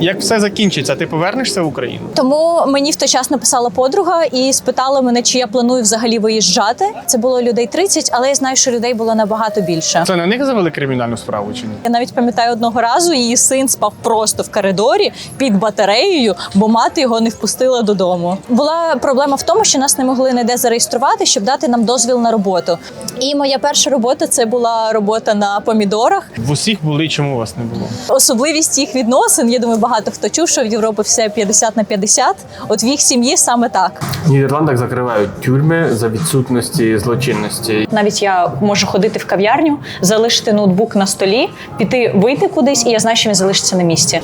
Як все закінчиться, ти повернешся в Україну? Тому мені в той час написала подруга і спитала мене, чи я планую взагалі виїжджати. Це було людей 30, але я знаю, що людей було набагато більше. Це на них завели кримінальну справу чи ні? Я навіть пам'ятаю одного разу, її син спав просто в коридорі під батареєю, бо мати його не впустила додому. Була проблема в тому, що нас не могли ніде зареєструвати, щоб дати нам дозвіл на роботу. І моя перша робота це була робота на помідорах. В усіх були, чому вас не було? Особливість їх відносин. Я думаю, багато хто чув, що в Європі все 50 на 50. От в їх сім'ї саме так. В Нідерландах закривають тюрми за відсутності злочинності. Навіть я можу ходити в кав'ярню, залишити ноутбук на столі, піти вийти кудись, і я знаю, що він залишиться на місці.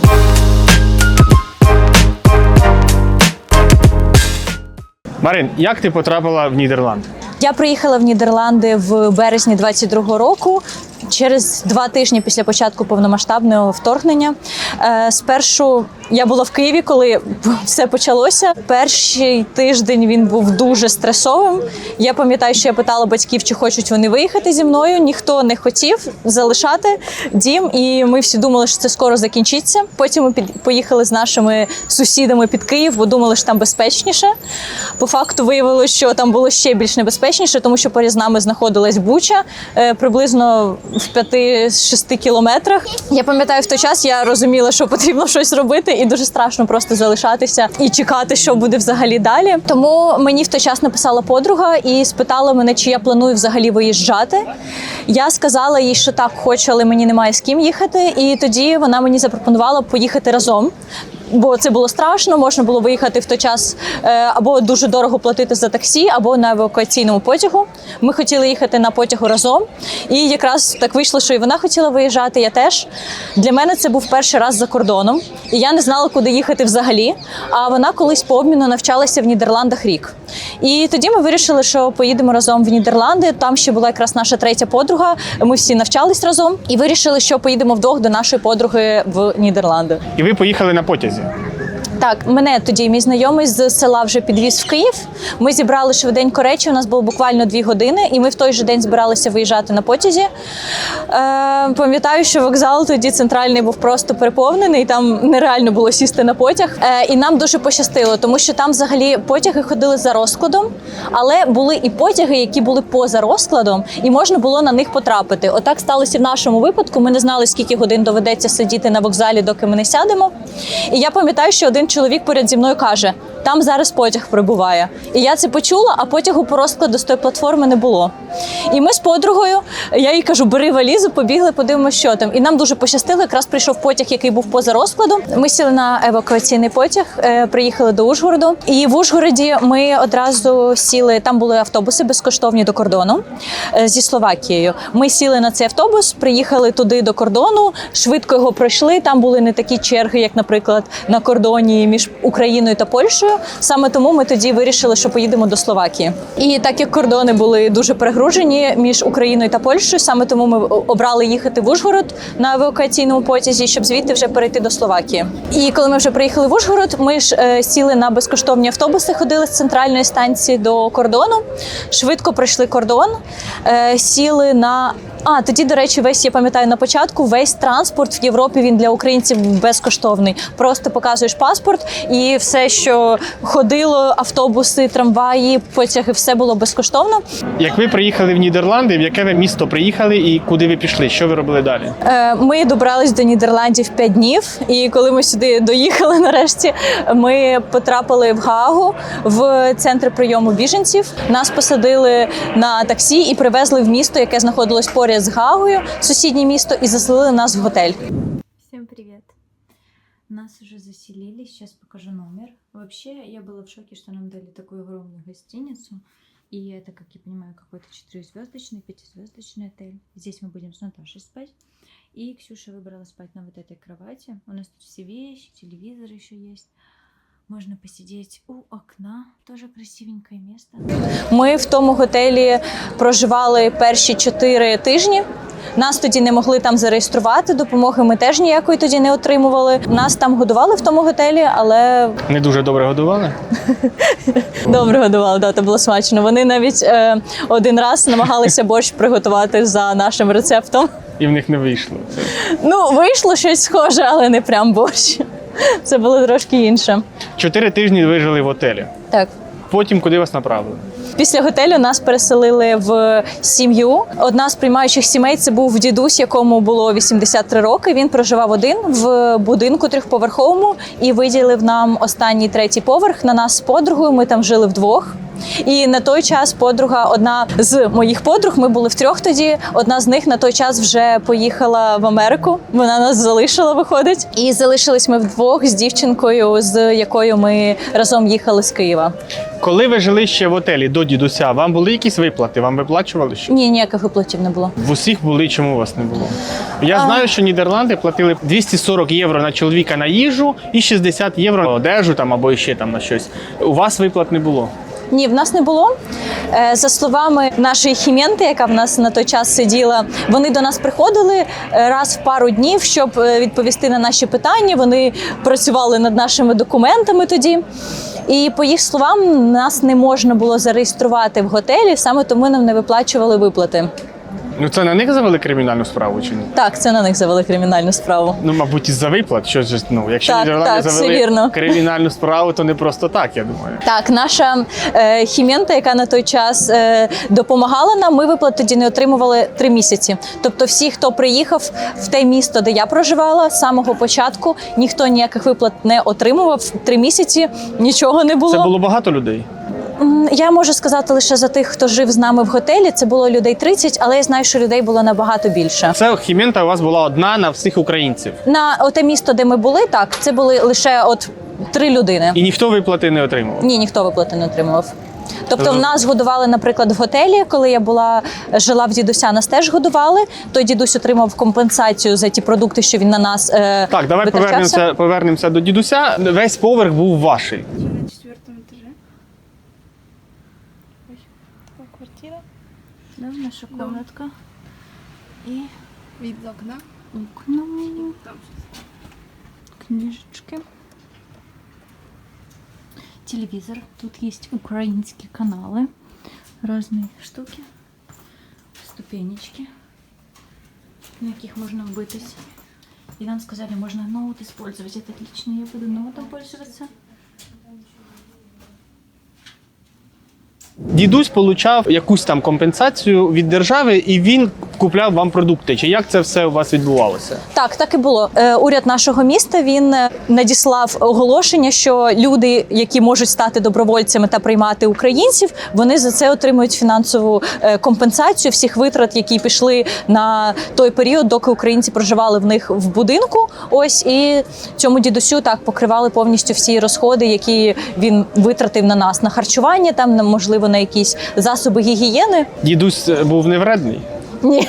Марин, як ти потрапила в Нідерланд? Я приїхала в Нідерланди в березні 22-го року. Через два тижні після початку повномасштабного вторгнення. Е, спершу я була в Києві, коли все почалося. Перший тиждень він був дуже стресовим. Я пам'ятаю, що я питала батьків, чи хочуть вони виїхати зі мною. Ніхто не хотів залишати дім, і ми всі думали, що це скоро закінчиться. Потім ми поїхали з нашими сусідами під Київ, бо думали, що там безпечніше. По факту виявилося, що там було ще більш небезпечніше, тому що поряд з нами знаходилась Буча е, приблизно в 5-6 кілометрах. Я пам'ятаю, в той час я розуміла, що потрібно щось робити, і дуже страшно просто залишатися і чекати, що буде взагалі далі. Тому мені в той час написала подруга і спитала мене, чи я планую взагалі виїжджати. Я сказала їй, що так хочу, але мені немає з ким їхати. І тоді вона мені запропонувала поїхати разом. Бо це було страшно, можна було виїхати в той час е, або дуже дорого платити за таксі, або на евакуаційному потягу. Ми хотіли їхати на потягу разом, і якраз так вийшло, що і вона хотіла виїжджати. Я теж для мене це був перший раз за кордоном, і я не знала, куди їхати взагалі. А вона колись по обміну навчалася в Нідерландах рік. І тоді ми вирішили, що поїдемо разом в Нідерланди. Там ще була якраз наша третя подруга. Ми всі навчались разом і вирішили, що поїдемо вдвох до нашої подруги в Нідерланди. І ви поїхали на потязі. Yeah. Так, мене тоді мій знайомий з села вже підвіз в Київ. Ми зібрали швиденько речі. У нас було буквально дві години, і ми в той же день збиралися виїжджати на потязі. Е, пам'ятаю, що вокзал тоді центральний був просто переповнений. Там нереально було сісти на потяг. Е, і нам дуже пощастило, тому що там взагалі потяги ходили за розкладом, але були і потяги, які були поза розкладом, і можна було на них потрапити. Отак сталося в нашому випадку. Ми не знали, скільки годин доведеться сидіти на вокзалі, доки ми не сядемо. І я пам'ятаю, що один чоловік поряд зі мною каже: там зараз потяг прибуває. І я це почула, а потягу по розкладу з тої платформи не було. І ми з подругою, я їй кажу, бери валізу, побігли, подивимося, що там. І нам дуже пощастило. Якраз прийшов потяг, який був поза розкладом. Ми сіли на евакуаційний потяг, е, приїхали до Ужгороду. І в Ужгороді ми одразу сіли. Там були автобуси безкоштовні до кордону е, зі Словакією. Ми сіли на цей автобус, приїхали туди до кордону, швидко його пройшли. Там були не такі черги, як, наприклад, на кордоні між Україною та Польщею. Саме тому ми тоді вирішили, що поїдемо до Словакії. І так як кордони були дуже перегружені між Україною та Польщею, саме тому ми обрали їхати в Ужгород на евакуаційному потязі, щоб звідти вже перейти до Словакії. І коли ми вже приїхали в Ужгород, ми ж е, сіли на безкоштовні автобуси, ходили з центральної станції до кордону. Швидко пройшли кордон, е, сіли на а тоді, до речі, весь я пам'ятаю на початку. Весь транспорт в Європі він для українців безкоштовний. Просто показуєш паспорт, і все, що ходило, автобуси, трамваї, потяги, все було безкоштовно. Як ви приїхали в Нідерланди, в яке ви місто приїхали і куди ви пішли? Що ви робили далі? Е, Ми добрались до Нідерландів 5 днів, і коли ми сюди доїхали, нарешті ми потрапили в Гаагу в центр прийому біженців. Нас посадили на таксі і привезли в місто, яке знаходилось поряд з Гаагою, сусіднє місто, і заселили нас в готель. Всем привет! Нас уже заселили, сейчас покажу номер. Вообще, я была в шоке, что нам дали такую огромную гостиницу. И это, как я понимаю, какой-то четырехзвездочный, пятизвездочный отель. Здесь мы будем с Наташей спать. И Ксюша выбрала спать на вот этой кровати. У нас тут все вещи, телевизор еще есть. Можно посидеть у окна. Тоже красивенькое место. Ми в тому готелі проживали перші 4 тижні. Нас тоді не могли там зареєструвати. Допомоги ми теж ніякої тоді не отримували. Нас там годували в тому готелі, але Не дуже добре годували? Добре годували, да, це було смачно. Вони навіть е, один раз намагалися борщ приготувати за нашим рецептом. І в них не вийшло. Ну, вийшло щось схоже, але не прям борщ. Це було трошки інше. Чотири тижні ви жили в готелі. Так. Потім куди вас направили? Після готелю нас переселили в сім'ю. Одна з приймаючих сімей це був дідусь, якому було 83 роки. Він проживав один в будинку трьохповерховому і виділив нам останній третій поверх на нас з подругою. Ми там жили вдвох. І на той час подруга, одна з моїх подруг, ми були втрьох тоді. Одна з них на той час вже поїхала в Америку. Вона нас залишила, виходить. І залишились ми вдвох з дівчинкою, з якою ми разом їхали з Києва. Коли ви жили ще в готелі до дідуся, вам були якісь виплати? Вам виплачували що? Ні, ніяких виплатів не було. В усіх були, чому у вас не було? Я А. знаю, що Нідерланди платили 240 євро на чоловіка на їжу і 60 євро на одежу там або ще там на щось. У вас виплат не було. Ні, в нас не було. Е, За словами нашої хіменти, яка в нас на той час сиділа, вони до нас приходили е, раз в пару днів, щоб е, відповісти на наші питання. Вони працювали над нашими документами тоді. І по їх словам, нас не можна було зареєструвати в готелі, саме тому нам не виплачували виплати. Ну це на них завели кримінальну справу чи ні? Так, це на них завели кримінальну справу. Ну, мабуть, із-за виплат. Що ж, ну, якщо Так, Нідерланди так, завели вірно. кримінальну справу, то не просто так, я думаю. Так, наша е, хімента, яка на той час е, допомагала нам, ми виплат тоді не отримували три місяці. Тобто, всі, хто приїхав в те місто, де я проживала з самого початку, ніхто ніяких виплат не отримував. Три місяці нічого не було. Це було багато людей. Я можу сказати лише за тих, хто жив з нами в готелі. Це було людей 30, але я знаю, що людей було набагато більше. Це хімента у вас була одна на всіх українців. На оте місто, де ми були, так це були лише от три людини. І ніхто виплати не отримував. Ні, ніхто виплати не отримував. Тобто в нас годували, наприклад, в готелі, коли я була жила в дідуся, нас теж годували. Той дідусь отримав компенсацію за ті продукти, що він на нас е, Так, давай повернемося, повернемося до дідуся. Весь поверх був ваший. на четвертом этаже. Ой, такая квартира. Да, наша комнатка. И Вид из окна. окна, Там сейчас. книжечки. Телевизор. Тут есть украинские каналы. Разные штуки. Ступенечки, на яких можно вбитись. И нам сказали, можно ноут использовать. Это отлично, я буду ноутом пользоваться. Дідусь получав якусь там компенсацію від держави, і він купляв вам продукти. Чи як це все у вас відбувалося? Так, так і було. Е, Уряд нашого міста він е, надіслав оголошення, що люди, які можуть стати добровольцями та приймати українців, вони за це отримують фінансову е, компенсацію всіх витрат, які пішли на той період, доки українці проживали в них в будинку. Ось і цьому дідусю так покривали повністю всі розходи, які він витратив на нас на харчування, там можливо на якісь засоби гігієни. Дідусь був невредний, Ні,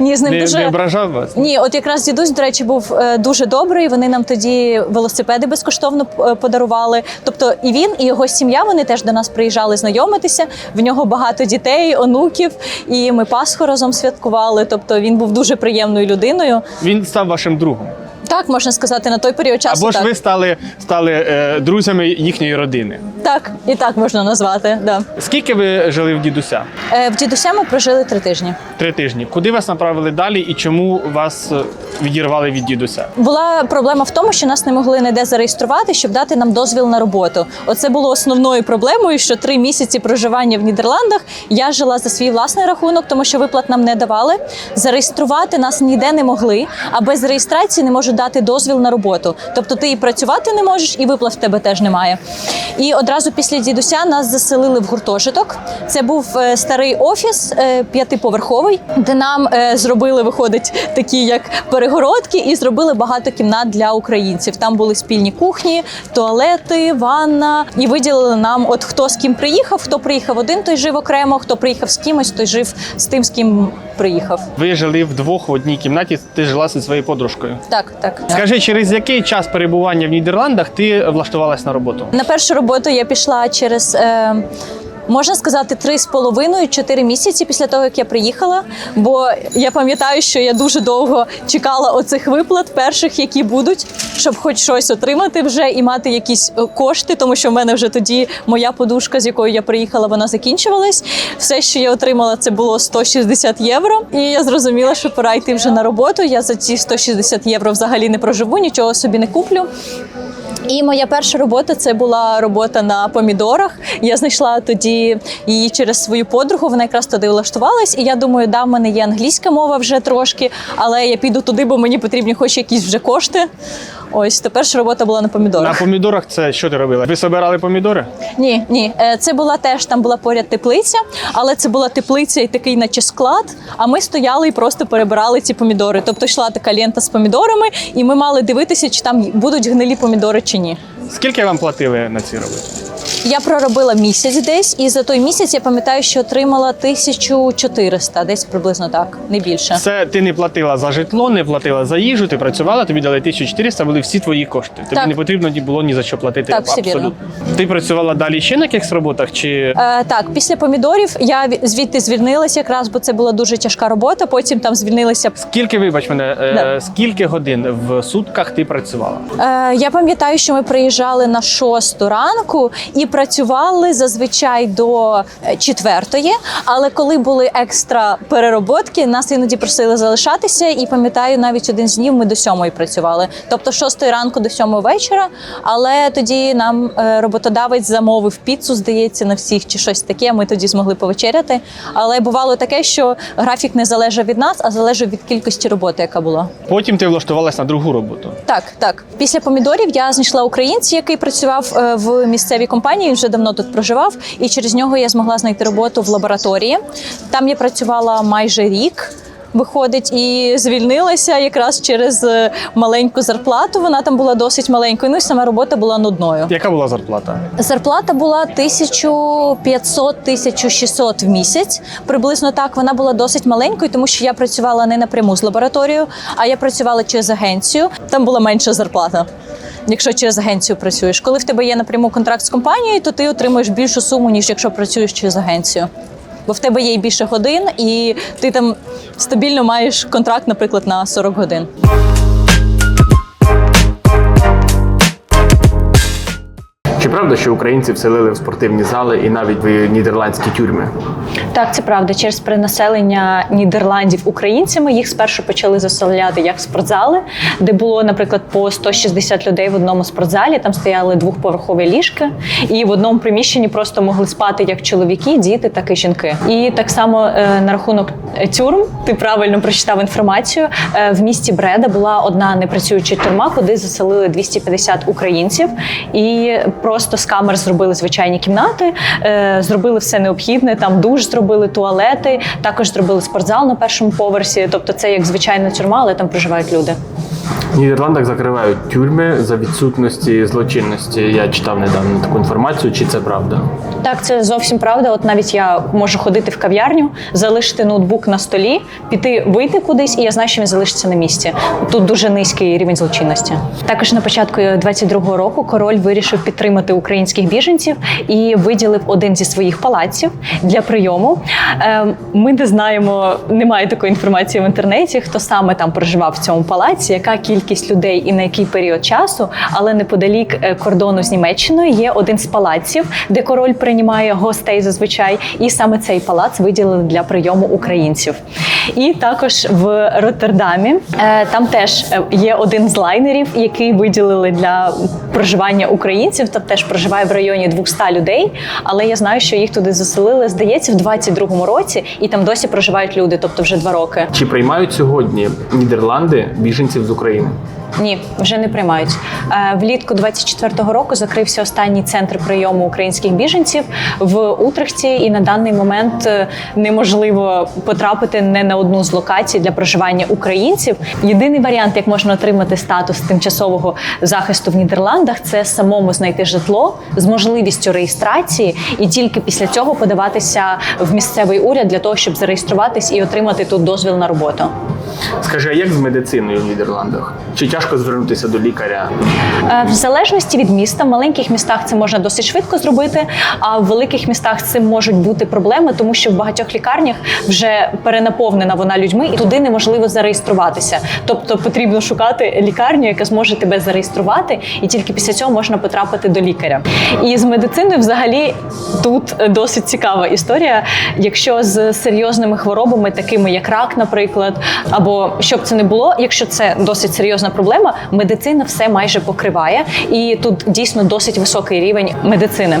ні, з ним не, дуже не ображав вас. ні, от якраз дідусь, до речі, був е, дуже добрий. Вони нам тоді велосипеди безкоштовно е, подарували. Тобто і він, і його сім'я вони теж до нас приїжджали знайомитися. В нього багато дітей, онуків, і ми Пасху разом святкували. Тобто він був дуже приємною людиною. Він став вашим другом. Так можна сказати, на той період часу. Або ж так. ви стали, стали е, друзями їхньої родини. так, і так можна назвати. Да. Скільки ви жили в дідуся? Е, в дідуся ми прожили три тижні. Три тижні. Куди вас направили далі і чому вас е, відірвали від дідуся? Була проблема в тому, що нас не могли ніде зареєструвати, щоб дати нам дозвіл на роботу. Оце було основною проблемою, що три місяці проживання в Нідерландах я жила за свій власний рахунок, тому що виплат нам не давали. Зареєструвати нас ніде не могли, а без реєстрації не можуть дати дозвіл на роботу. Тобто ти і працювати не можеш, і виплат в тебе теж немає. І одразу після дідуся нас заселили в гуртожиток. Це був е, старий офіс е, п'ятиповерховий, де нам е, зробили, виходить, такі як перегородки, і зробили багато кімнат для українців. Там були спільні кухні, туалети, ванна. І виділили нам, от хто з ким приїхав, хто приїхав один, той жив окремо, хто приїхав з кимось, той жив з тим, з ким приїхав. Ви жили вдвох в одній кімнаті, ти жила зі своєю подружкою. Так, так. Скажи, через який час перебування в Нідерландах ти влаштувалась на роботу? На першу роботу я пішла через. Е, Можна сказати, три з половиною чотири місяці після того, як я приїхала. Бо я пам'ятаю, що я дуже довго чекала оцих виплат, перших, які будуть, щоб хоч щось отримати вже і мати якісь е, кошти, тому що в мене вже тоді моя подушка, з якою я приїхала, вона закінчувалась. Все, що я отримала, це було 160 євро. І я зрозуміла, що пора йти вже на роботу. Я за ці 160 євро взагалі не проживу, нічого собі не куплю. І моя перша робота це була робота на помідорах. Я знайшла тоді її через свою подругу. Вона якраз туди влаштувалась. І я думаю, да, в мене є англійська мова вже трошки, але я піду туди, бо мені потрібні хоч якісь вже кошти. Ось то перша робота була на помідорах. На помідорах. це що ти робила? Ви собирали помідори? Ні, ні, Е, це була теж там була поряд теплиця, але це була теплиця і такий, наче склад. А ми стояли і просто перебирали ці помідори. Тобто йшла така лента з помідорами, і ми мали дивитися, чи там будуть гнилі помідори чи ні. Скільки вам платили на ці роботи? Я проробила місяць десь, і за той місяць я пам'ятаю, що отримала 1400, десь приблизно так, не більше. Це ти не платила за житло, не платила за їжу, ти працювала, тобі дали 1400, були всі твої кошти. Тобі Так. не потрібно було ні за що платити. Так, все абсолютно. Ти працювала далі ще на якихось роботах? Чи Е, так, після помідорів я звідти звільнилася якраз, бо це була дуже тяжка робота. Потім там звільнилася. скільки, вибач мене, е, Да. скільки годин в сутках ти працювала? Е, я пам'ятаю, що ми приїжджали на шосту ранку і працювали зазвичай до е, четвертої. Але коли були екстра перероботки, нас іноді просили залишатися. І пам'ятаю, навіть один з днів ми до сьомої працювали. Тобто шостої ранку до сьомої вечора. Але тоді нам е, роботодавець замовив піцу, здається, на всіх чи щось таке. Ми тоді змогли повечеряти. Але бувало таке, що графік не залежав від нас, а залежав від кількості роботи, яка була. Потім ти влаштувалась на другу роботу. Так, так. Після помідорів я знайшла українця, який працював е, в місцевій компанії. Він вже давно тут проживав, і через нього я змогла знайти роботу в лабораторії. Там я працювала майже рік. Виходить, і звільнилася якраз через е, маленьку зарплату. Вона там була досить маленькою. Ну і сама робота була нудною. Яка була зарплата? Зарплата була 1500-1600 в місяць. Приблизно так вона була досить маленькою, тому що я працювала не напряму з лабораторією, а я працювала через агенцію. Там була менша зарплата. Якщо через агенцію працюєш, коли в тебе є напряму контракт з компанією, то ти отримуєш більшу суму, ніж якщо працюєш через агенцію. Бо в тебе є і більше годин, і ти там стабільно маєш контракт, наприклад, на 40 годин. Чи правда, що українці вселили в спортивні зали і навіть в нідерландські тюрми? Так, це правда. Через перенаселення Нідерландів українцями їх спершу почали заселяти як спортзали, де було, наприклад, по 160 людей в одному спортзалі. Там стояли двохповерхові ліжки, і в одному приміщенні просто могли спати як чоловіки, діти, так і жінки. І так само е, на рахунок тюрм, ти правильно прочитав інформацію. Е, в місті Бреда була одна непрацююча тюрма, куди заселили 250 українців, і просто з камер зробили звичайні кімнати, е, зробили все необхідне. Там душ зробили, туалети, також зробили спортзал на першому поверсі. Тобто, це як звичайна тюрма, але там проживають люди. В Нідерландах закривають тюрми за відсутності злочинності. Я читав недавно таку інформацію, чи це правда? Так, це зовсім правда. От навіть я можу ходити в кав'ярню, залишити ноутбук на столі, піти вийти кудись, і я знаю, що він залишиться на місці. Тут дуже низький рівень злочинності. Також на початку 22-го року король вирішив підтримати українських біженців і виділив один зі своїх палаців для прийому. Е, Ми не знаємо, немає такої інформації в інтернеті, хто саме там проживав в цьому палаці, яка кількість людей і на який період часу. Але неподалік е, кордону з Німеччиною є один з палаців, де король приймає гостей зазвичай, і саме цей палац виділили для прийому українців. І також в Роттердамі е, там теж є один з лайнерів, який виділили для проживання українців. Там теж проживає в районі 200 людей. Але я знаю, що їх туди заселили, здається, в 22-му році, і там досі проживають люди, тобто вже два роки. Чи приймають сьогодні Нідерланди біженців з України? Ні, вже не приймають. Е, Влітку 24-го року закрився останній центр прийому українських біженців в Утрехті, і на даний момент е, неможливо потрапити не на одну з локацій для проживання українців. Єдиний варіант, як можна отримати статус тимчасового захисту в Нідерландах, це самому знайти житло з можливістю реєстрації, і тільки після цього подаватися в місцевий уряд для того, щоб зареєструватись і отримати тут дозвіл на роботу. Скажи, а як з медициною в Нідерландах? Чи тяжко звернутися до лікаря? Е, В залежності від міста, в маленьких містах це можна досить швидко зробити, а в великих містах цим можуть бути проблеми, тому що в багатьох лікарнях вже перенаповнена вона людьми, і туди неможливо зареєструватися. Тобто потрібно шукати лікарню, яка зможе тебе зареєструвати, і тільки після цього можна потрапити до лікаря. І з медициною, взагалі, тут досить цікава історія. Якщо з серйозними хворобами, такими як рак, наприклад, або щоб це не було, якщо це досить серйозна проблема, медицина все майже покриває, і тут дійсно досить високий рівень медицини.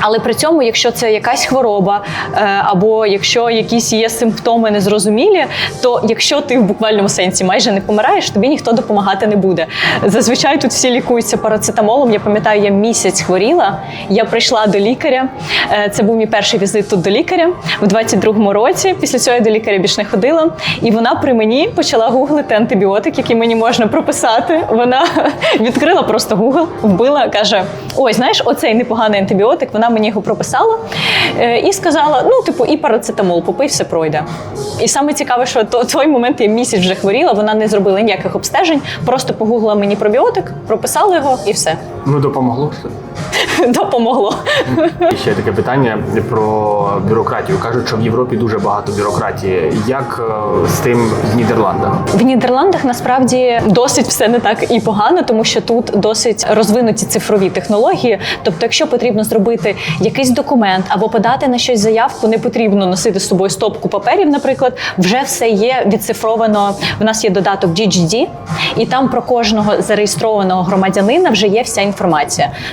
Але при цьому, якщо це якась хвороба, е, або якщо якісь є симптоми незрозумілі, то якщо ти в буквальному сенсі майже не помираєш, тобі ніхто допомагати не буде. Зазвичай тут всі лікуються парацетамолом. Я пам'ятаю, я місяць хворіла. Я прийшла до лікаря. Е, Це був мій перший візит тут до лікаря в 22-му році. Після цього я до лікаря більш не ходила. І вона при мені почала гуглити антибіотик, який мені можна прописати. Вона відкрила просто Google, вбила, каже: Ой, знаєш, оцей непоганий антибіотик. Вона мені його прописала е, і сказала: ну, типу, і парацетамол, попий, все пройде. І саме цікаве, що то той момент я місяць вже хворіла, вона не зробила ніяких обстежень, просто погуглила мені пробіотик, прописала його і все. Ну, допомогло. Допомогло. І Ще таке питання про бюрократію. Кажуть, що в Європі дуже багато бюрократії. Як е, з тим в Нідерландах? В Нідерландах насправді досить все не так і погано, тому що тут досить розвинуті цифрові технології. Тобто, якщо потрібно зробити якийсь документ або подати на щось заявку, не потрібно носити з собою стопку паперів, наприклад, вже все є відцифровано. В нас є додаток GGD, і там про кожного зареєстрованого громадянина вже є вся інформація.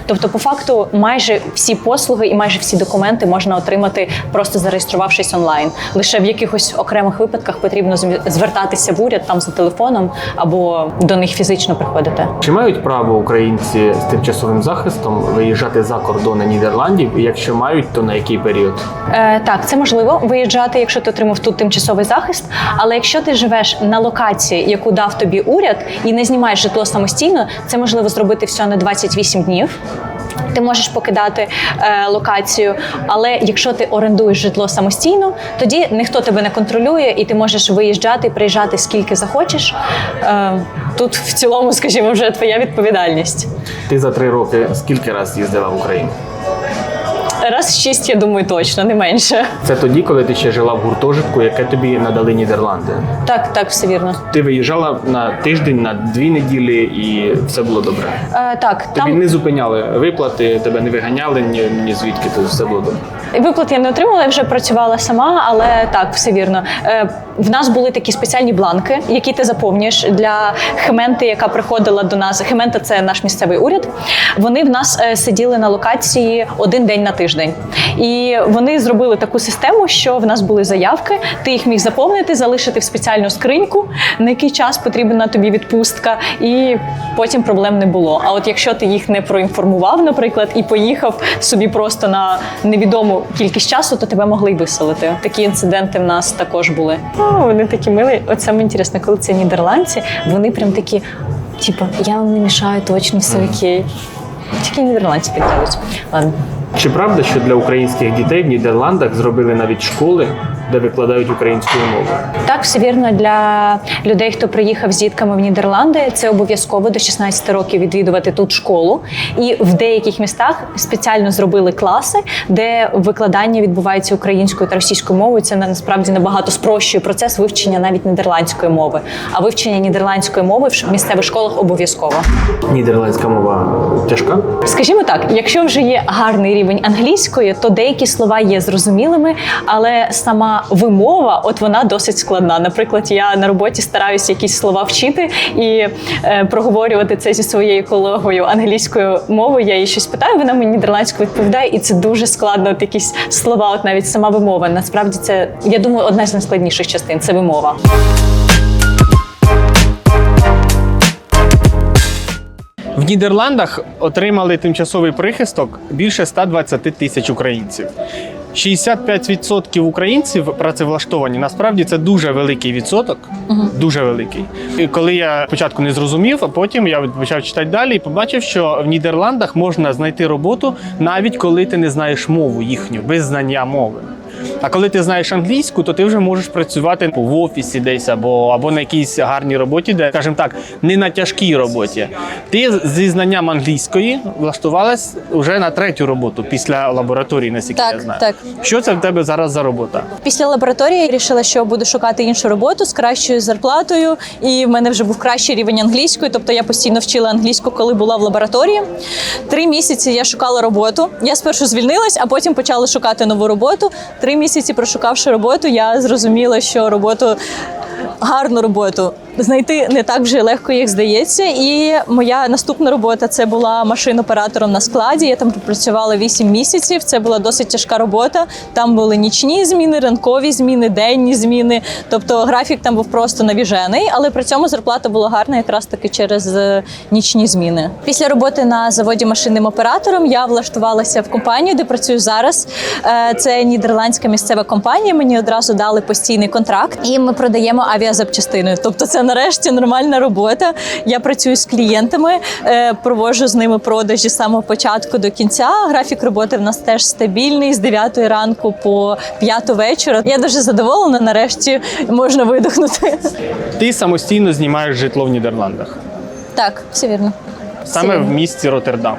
Тобто, по факту, майже всі послуги і майже всі документи можна отримати просто зареєструвавшись онлайн. Лише в якихось окремих випадках потрібно зв- звертатися в уряд там за телефоном або до них фізично приходити. Чи мають право українці з тимчасовим захистом виїжджати за кордони Нідерландів? І якщо мають, то на який період? Е, так, це можливо виїжджати, якщо ти отримав тут тимчасовий захист. Але якщо ти живеш на локації, яку дав тобі уряд, і не знімаєш житло самостійно, це можливо зробити всього на 28 днів. Ти можеш покидати е, локацію, але якщо ти орендуєш житло самостійно, тоді ніхто тебе не контролює, і ти можеш виїжджати, приїжджати скільки захочеш. Е, тут в цілому, скажімо, вже твоя відповідальність. Ти за три роки скільки раз їздила в Україну? Раз шість, я думаю, точно, не менше. Це тоді, коли ти ще жила в гуртожитку, яке тобі надали Нідерланди. Так, так, все вірно. Ти виїжджала на тиждень, на дві неділі, і все було добре. Е, так, Тобі там не зупиняли виплати, тебе не виганяли ні, ні звідки, то все було добре. Виплат я не отримала, я вже працювала сама, але так, все вірно. Е, В нас були такі спеціальні бланки, які ти заповнюєш для Хементи, яка приходила до нас. Хемента це наш місцевий уряд. Вони в нас е, сиділи на локації один день на тиждень. І вони зробили таку систему, що в нас були заявки, ти їх міг заповнити, залишити в спеціальну скриньку, на який час потрібна тобі відпустка, і потім проблем не було. А от якщо ти їх не проінформував, наприклад, і поїхав собі просто на невідому кількість часу, то тебе могли й виселити. Такі інциденти в нас також були. О, вони такі милі. От саме інтересно, коли це нідерландці, вони прям такі, типу, я вам не мішаю, точно все окей. Тільки нідерландці так. Ладно. Чи правда, що для українських дітей в Нідерландах зробили навіть школи, де викладають українською мовою? Так, все вірно для людей, хто приїхав з дітками в Нідерланди. Це обов'язково до 16 років відвідувати тут школу. І в деяких містах спеціально зробили класи, де викладання відбувається українською та російською мовою. Це насправді набагато спрощує процес вивчення навіть нідерландської мови. А вивчення нідерландської мови в місцевих школах обов'язково. Нідерландська мова тяжка. Скажімо так, якщо вже є гарний рівень англійської, то деякі слова є зрозумілими, але сама вимова, от вона досить складна. Наприклад, я на роботі стараюся якісь слова вчити і е, проговорювати це зі своєю колегою англійською мовою. Я їй щось питаю, вона мені нідерландською відповідає, і це дуже складно. От якісь слова, от навіть сама вимова. Насправді це я думаю, одна з найскладніших частин це вимова. В Нідерландах отримали тимчасовий прихисток більше 120 тисяч українців. 65% українців працевлаштовані. Насправді це дуже великий відсоток. Дуже великий. І коли я спочатку не зрозумів, а потім я почав читати далі і побачив, що в Нідерландах можна знайти роботу навіть коли ти не знаєш мову їхню, без знання мови. А коли ти знаєш англійську, то ти вже можеш працювати в офісі десь або, або на якійсь гарній роботі, де, скажімо так, не на тяжкій роботі. Ти зі знанням англійської влаштувалась вже на третю роботу після лабораторії, наскільки Так, я знаю. так. Що це в тебе зараз за робота? Після лабораторії я вирішила, що буду шукати іншу роботу з кращою зарплатою, і в мене вже був кращий рівень англійської. Тобто я постійно вчила англійську, коли була в лабораторії. Три місяці я шукала роботу. Я спершу звільнилась, а потім почала шукати нову роботу. Три місяці прошукавши роботу, я зрозуміла, що роботу. Гарну роботу знайти не так вже легко, як здається. І моя наступна робота це була машин-оператором на складі. Я там пропрацювала 8 місяців. Це була досить тяжка робота. Там були нічні зміни, ранкові зміни, денні зміни. Тобто графік там був просто навіжений, але при цьому зарплата була гарна якраз таки через е, нічні зміни. Після роботи на заводі машинним оператором я влаштувалася в компанію, де працюю зараз. Е, Це нідерландська місцева компанія. Мені одразу дали постійний контракт, і ми продаємо авіазапчастини. Тобто, це нарешті нормальна робота. Я працюю з клієнтами, е, проводжу з ними продажі з самого початку до кінця. Графік роботи в нас теж стабільний з 9 ранку по 5 вечора. Я дуже задоволена. Нарешті можна видихнути. Ти самостійно знімаєш житло в Нідерландах, Так, все вірно. саме в місті Роттердам.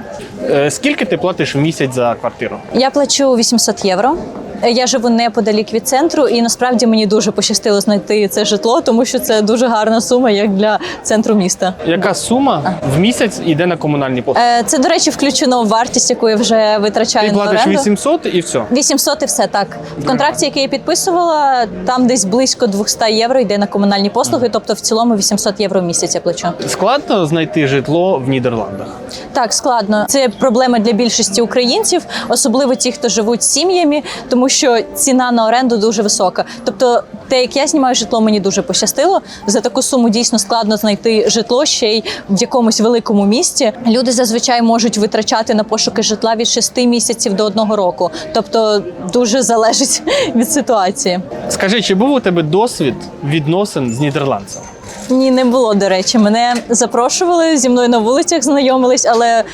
Е, Скільки ти платиш в місяць за квартиру? Я плачу 800 євро. Я живу неподалік від центру, і насправді мені дуже пощастило знайти це житло, тому що це дуже гарна сума, як для центру міста. Яка сума в місяць йде на комунальні послуги? Е, Це, до речі, включено в вартість, яку я вже витрачаю Ти на платиш оренду. 800 і все. 800 і все так. В контракті, який я підписувала, там десь близько 200 євро йде на комунальні послуги, тобто в цілому 800 євро в місяць я плачу. Складно знайти житло в Нідерландах. Так, складно. Це проблема для більшості українців, особливо ті, хто живуть з сім'ями, тому що ціна на оренду дуже висока. Тобто, те, як я знімаю житло, мені дуже пощастило. За таку суму дійсно складно знайти житло ще й в якомусь великому місті. Люди зазвичай можуть витрачати на пошуки житла від 6 місяців до одного року. Тобто дуже залежить від ситуації. Скажи, чи був у тебе досвід відносин з нідерландцем? Ні, не було, до речі. Мене запрошували зі мною на вулицях, знайомились, але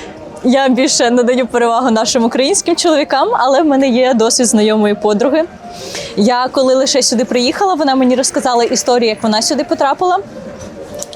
я більше надаю перевагу нашим українським чоловікам, але в мене є досвід знайомої подруги. Я коли лише сюди приїхала, вона мені розказала історію, як вона сюди потрапила.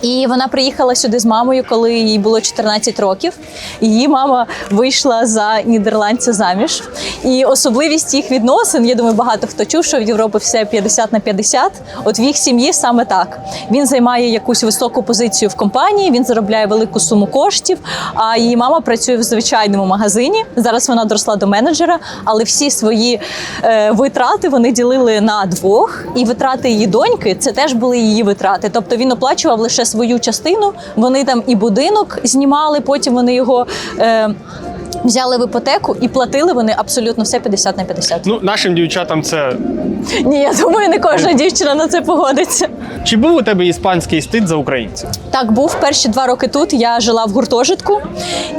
І вона приїхала сюди з мамою, коли їй було 14 років. Її мама вийшла за нідерландця заміж. І особливість їх відносин, я думаю, багато хто чув, що в Європі все 50 на 50. От в їх сім'ї саме так. Він займає якусь високу позицію в компанії, він заробляє велику суму коштів. А її мама працює в звичайному магазині. Зараз вона доросла до менеджера, але всі свої е, витрати вони ділили на двох. І витрати її доньки це теж були її витрати. Тобто він оплачував лише свою частину. Вони там і будинок знімали, потім вони його. Е, Взяли в іпотеку і платили вони абсолютно все 50 на 50. Ну, нашим дівчатам це. Ні, я думаю, не кожна дівчина на це погодиться. Чи був у тебе іспанський стид за українців? Так, був перші два роки тут. Я жила в гуртожитку,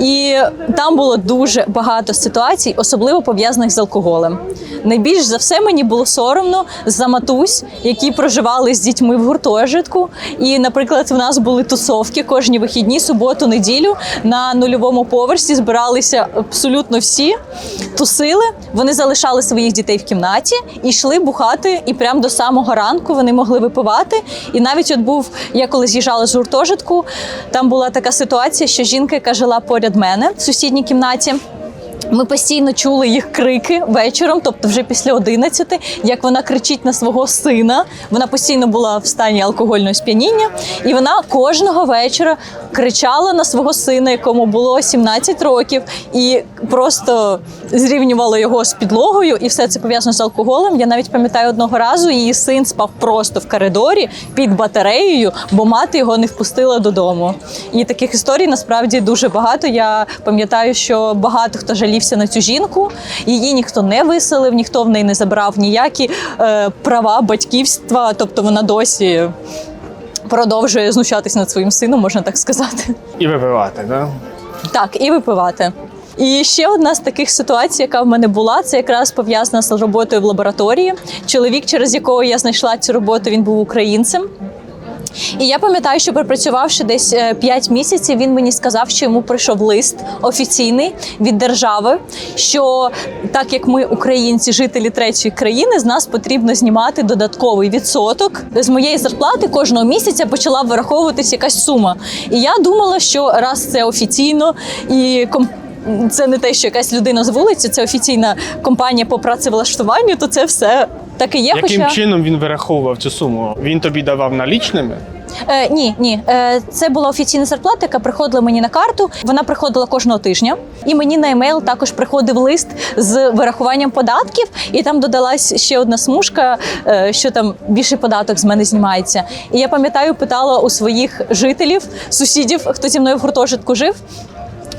і там було дуже багато ситуацій, особливо пов'язаних з алкоголем. Найбільш за все мені було соромно за матусь, які проживали з дітьми в гуртожитку. І, наприклад, в нас були тусовки кожні вихідні, суботу, неділю на нульовому поверсі збиралися абсолютно всі, тусили. Вони залишали своїх дітей в кімнаті і йшли бухати. І прямо до самого ранку вони могли випивати. І навіть от був, я коли з'їжджала з гуртожитку, там була така ситуація, що жінка, яка жила поряд мене в сусідній кімнаті. Ми постійно чули їх крики вечором, тобто вже після 11, як вона кричить на свого сина. Вона постійно була в стані алкогольного сп'яніння, і вона кожного вечора кричала на свого сина, якому було 17 років, і просто зрівнювала його з підлогою, і все це пов'язано з алкоголем. Я навіть пам'ятаю одного разу, її син спав просто в коридорі під батареєю, бо мати його не впустила додому. І таких історій насправді дуже багато. Я пам'ятаю, що багато хто жалівся на цю жінку. Її ніхто не виселив, ніхто в неї не забрав ніякі е, права батьківства, тобто вона досі. Продовжує знущатись над своїм сином, можна так сказати. І випивати, да? Так, і випивати. І ще одна з таких ситуацій, яка в мене була, це якраз пов'язана з роботою в лабораторії. Чоловік, через якого я знайшла цю роботу, він був українцем. І я пам'ятаю, що пропрацювавши десь 5 місяців, він мені сказав, що йому прийшов лист офіційний від держави, що так як ми, українці, жителі третьої країни, з нас потрібно знімати додатковий відсоток. З моєї зарплати кожного місяця почала вираховуватись якась сума. І я думала, що раз це офіційно і ком- це не те, що якась людина з вулиці, це офіційна компанія по працевлаштуванню, то це все так і є. Яким хоча... чином він вираховував цю суму? Він тобі давав налічними? Е, ні, ні, е, це була офіційна зарплата, яка приходила мені на карту. Вона приходила кожного тижня, і мені на емейл також приходив лист з вирахуванням податків, і там додалась ще одна смужка, е, що там більший податок з мене знімається. І я пам'ятаю, питала у своїх жителів, сусідів, хто зі мною в гуртожитку жив.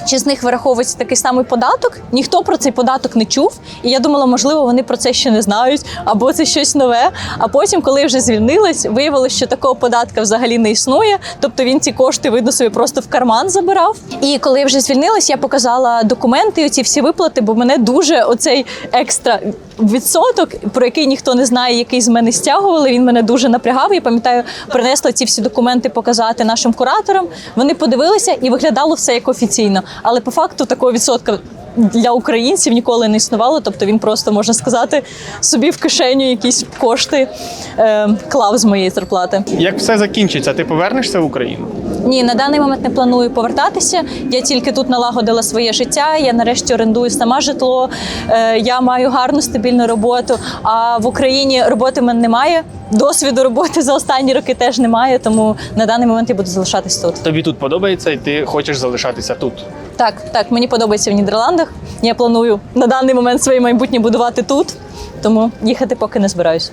Чи з них вираховується такий самий податок? Ніхто про цей податок не чув, і я думала, можливо, вони про це ще не знають, або це щось нове. А потім, коли вже звільнилась, виявилося, що такого податка взагалі не існує. Тобто він ці кошти видно собі просто в карман забирав. І коли вже звільнилась, я показала документи, оці всі виплати, бо мене дуже оцей екстра відсоток, про який ніхто не знає, який з мене стягували. Він мене дуже напрягав. Я пам'ятаю, принесла ці всі документи показати нашим кураторам. Вони подивилися і виглядало все як офіційно. Але по факту такого відсотка для українців ніколи не існувало. Тобто він просто можна сказати собі в кишеню якісь кошти е, клав з моєї зарплати. Як все закінчиться, ти повернешся в Україну? Ні, на даний момент не планую повертатися. Я тільки тут налагодила своє життя. Я нарешті орендую сама житло. Е, я маю гарну стабільну роботу. А в Україні роботи в мене немає. Досвіду роботи за останні роки теж немає. Тому на даний момент я буду залишатись тут. Тобі тут подобається, і ти хочеш залишатися тут. Так, так, мені подобається в Нідерландах. Я планую на даний момент своє майбутнє будувати тут, тому їхати поки не збираюсь.